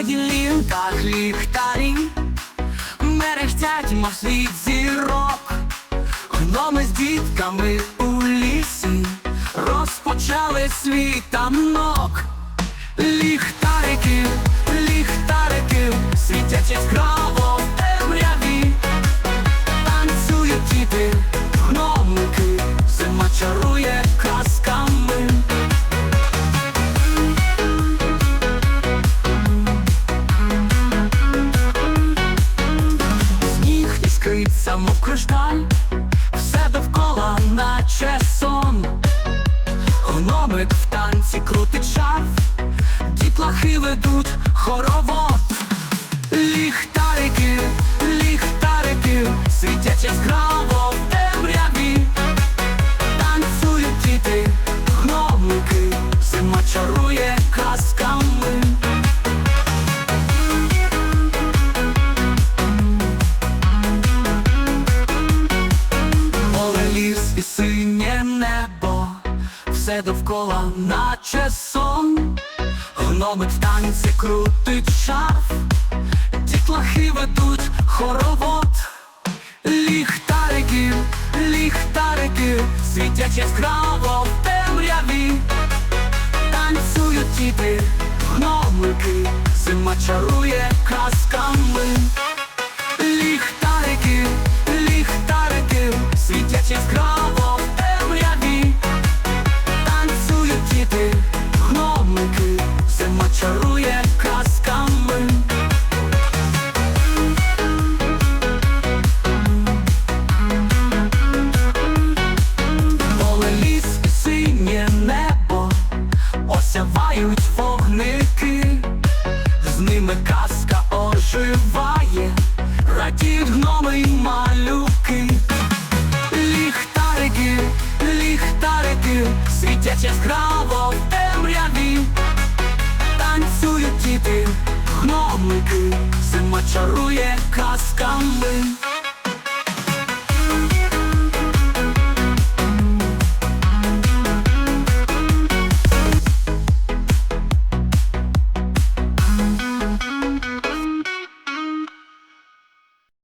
На гілінках ліхтарі мерехтять мов зірок Гноми з дітками у лісі розпочали світанок Ліхтарики, ліхтарики, світять яскраво в темряві Танцюють діти, мов кришталь, все довкола, наче сон. Гномик в танці крутить шарф, дітлахи ведуть хоровод. Ліхтарики, ліхтарики, світять яскраво все довкола, наче сон. Гномик в танці крутить шарф, дітлахи ведуть хоровод. Ліхтарики, ліхтарики, світять яскраво в темряві. Танцюють діти, гномики, зима казками. оживає, радіють гноми й малюки, ліхтарики, ліхтарики, світять яскраво в темряві, танцюють діти, гномики, зима чарує казками.